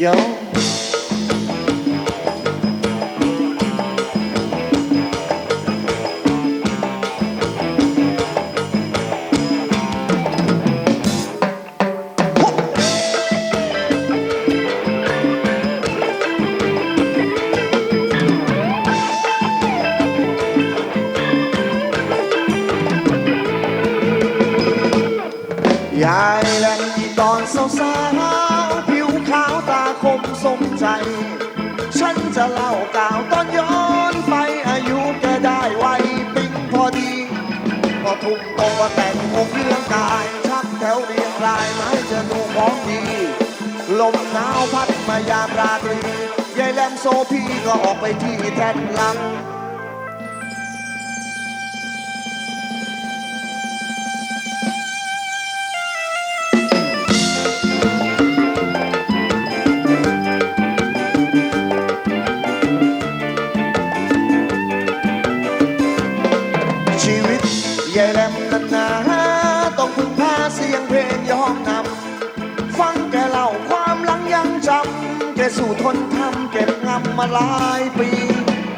โยยายแล ก็ทุ่มตัวแต่งองค์เรื่องกาย ชักแถวเรียงรายไม้จะดูของดี ลมหนาวพัดมายามราตรียายแหลมโซพี่ก็ออกไปที่แท่นลัง ตยายแหลมนั้นนาต้องพึ่งพาเสียงเพลงย้อมนำฟังแกเล่าความหลังยังจำแกสู่ทนทำเก็บงำมาหลายปี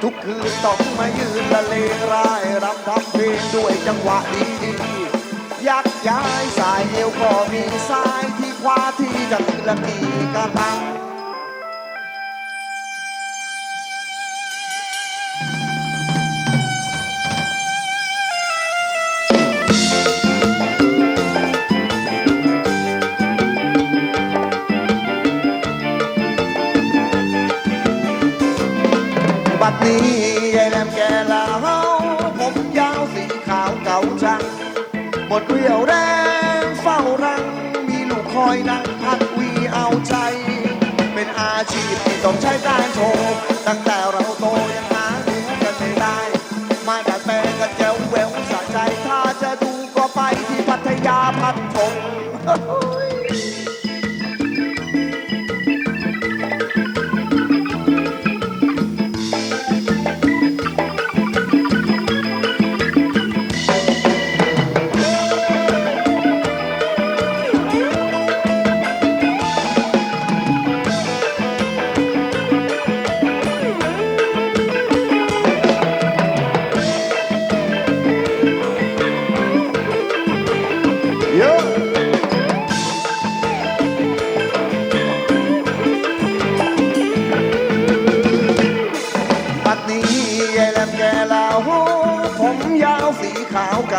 ทุกคืนต้องมายืนละเลงรายรำทำเพลงด้วยจังหวะดีๆยักย้ายสายเอวก็มีสายที่คว้าที่จะทีละทีกระตัง ยายแหลมแก่แล้วผมยาวสีขาวเก่าจังหมดเรี่ยวแรงเฝ้ารัง มีลูกคอยนั่งพักวีเอาใจ เป็นอาชีพที่ต้องใช้การโชว์ตั้งแต่เราโตยังหาดูกันไม่ได้ มาดัดแปลงกันแจ๋วแววสะใจ ถ้าจะดูก็ไปที่พัทยาพัททง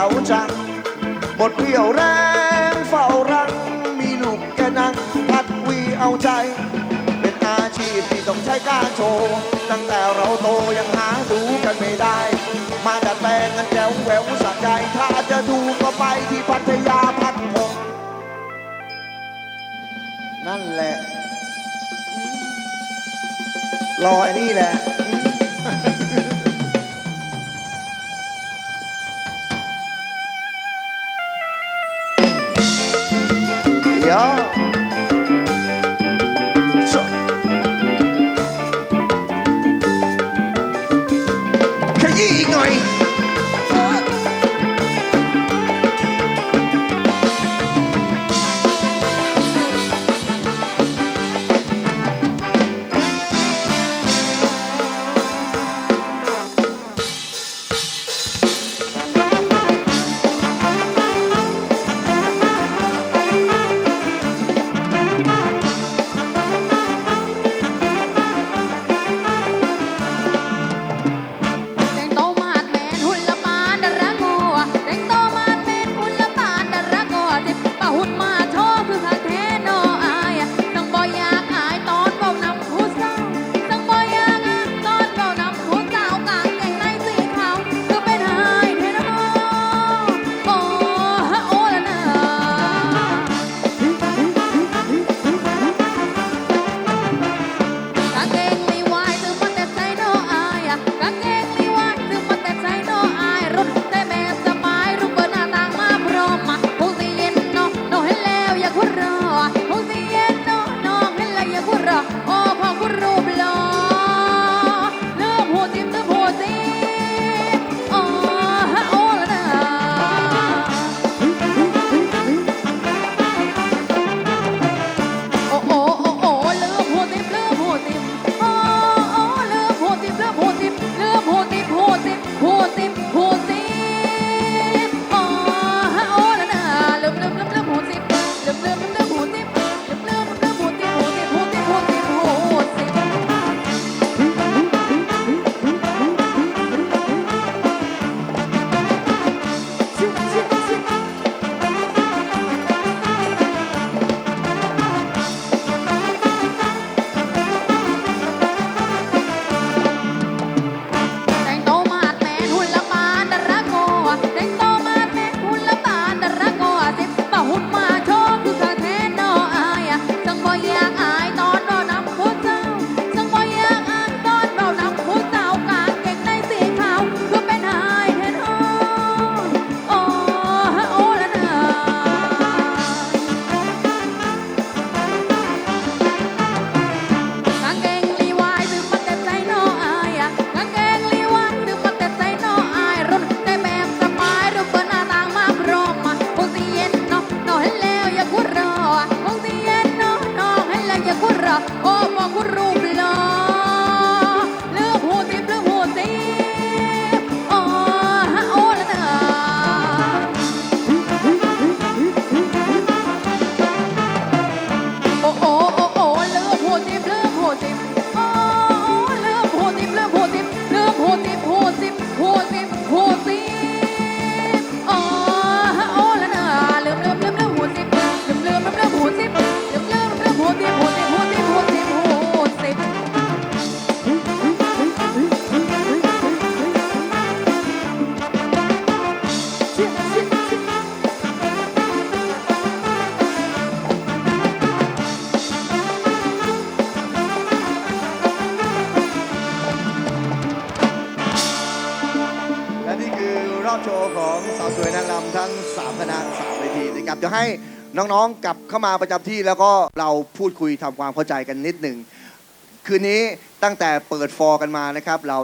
าวจังหมดเรี่ยวแรงเฝ้ารัง มีลูกแกนั่งพัดวีเอาใจ เป็นอาชีพที่ต้องใช้การโชว์ ตั้งแต่เราโตยังหาดูกันไม่ได้ มาดัดแปลงกันแจ๋วแหววสะใจ ถ้าจะดูก็ไปที่พัทยาพัทพงนั่นแหละ รอไอ้นี่แหละ รอบโชว์ของสาวสวยนางรำทั้ง3คณะ3เวทีนะครับจะให้น้องๆกลับเข้ามาประจำที่แล้วก็เราพูดคุยทำความเข้าใจกันนิดหนึ่งคืนนี้ตั้งแต่เปิดฟอร์กันมานะครับเรา